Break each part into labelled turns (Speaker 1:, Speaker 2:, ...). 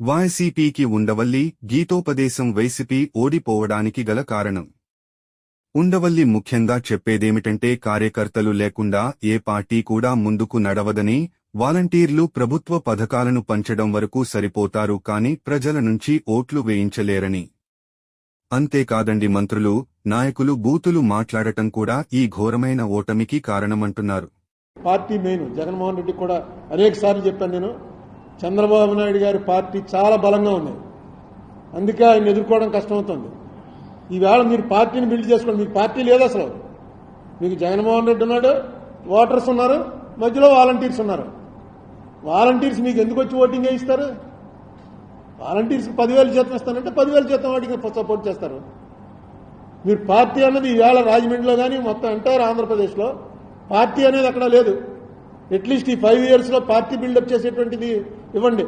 Speaker 1: వైసీపీకి ఉండవల్లి గీతోపదేశం వైసీపీ ఓడిపోవడానికి గల కారణం. ఉండవల్లి ముఖ్యంగా చెప్పేదేమిటంటే కార్యకర్తలు లేకుండా ఏ పార్టీ కూడా ముందుకు నడవదని వాలంటీర్లు ప్రభుత్వ పథకాలను పంచడం వరకు సరిపోతారు కాని ప్రజల నుంచి ఓట్లు వేయించలేరని. అంతేకాదండి మంత్రులు నాయకులు బూతులు మాట్లాడటం కూడా ఈ ఘోరమైన ఓటమికి కారణమంటున్నారు.
Speaker 2: పార్టీ మెయిన్ జగన్మోహన్ రెడ్డి కూడా అనేక సార్లు చెప్పాను నేను చంద్రబాబు నాయుడు గారి పార్టీ చాలా బలంగా ఉంది అందుకే ఆయన ఎదుర్కోవడం కష్టమవుతుంది. ఈవేళ మీరు పార్టీని బిల్డ్ చేసుకోండి. మీకు పార్టీ లేదు అసలు. మీకు జగన్మోహన్ రెడ్డి ఉన్నాడు ఓటర్స్ ఉన్నారు మధ్యలో వాలంటీర్స్ ఉన్నారు. వాలంటీర్స్ మీకు ఎందుకు వచ్చి ఓటింగ్ వేయిస్తారు? వాలంటీర్స్ పదివేలు జీతం ఇస్తానంటే పదివేలు జీతం వాటికి సపోర్ట్ చేస్తారు. మీరు పార్టీ అన్నది ఈవేళ రాజమండ్రిలో కానీ మొత్తం ఎంటైర్ ఆంధ్రప్రదేశ్లో పార్టీ అనేది అక్కడ లేదు. అట్లీస్ట్ ఈ ఫైవ్ ఇయర్స్లో పార్టీ బిల్డప్ చేసేటువంటిది ఇవ్వండి.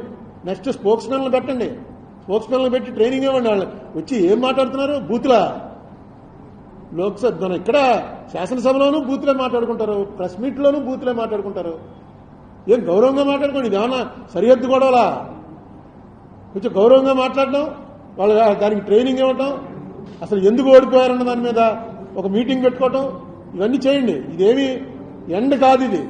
Speaker 2: నెక్స్ట్ స్పోక్స్ మెన్లు పెట్టండి. స్పోక్స్ మెన్లు పెట్టి ట్రైనింగ్ ఇవ్వండి వాళ్ళు వచ్చి ఏం మాట్లాడుతున్నారు? బూత్లా. లోక్సభ మన ఇక్కడ శాసనసభలోనూ బూత్లే మాట్లాడుకుంటారు. ప్రెస్ మీట్లోనూ బూత్లే మాట్లాడుకుంటారు. ఏం గౌరవంగా మాట్లాడుకోండి? ఇది ఏమన్నా సరిహద్దు గొడవలా? కొంచెం గౌరవంగా మాట్లాడడం వాళ్ళ దానికి ట్రైనింగ్ ఇవ్వటం అసలు ఎందుకు ఓడిపోయారన్న దాని మీద ఒక మీటింగ్ పెట్టుకోవటం ఇవన్నీ చేయండి. ఇదేమి ఎండ్ కాదు ఇది.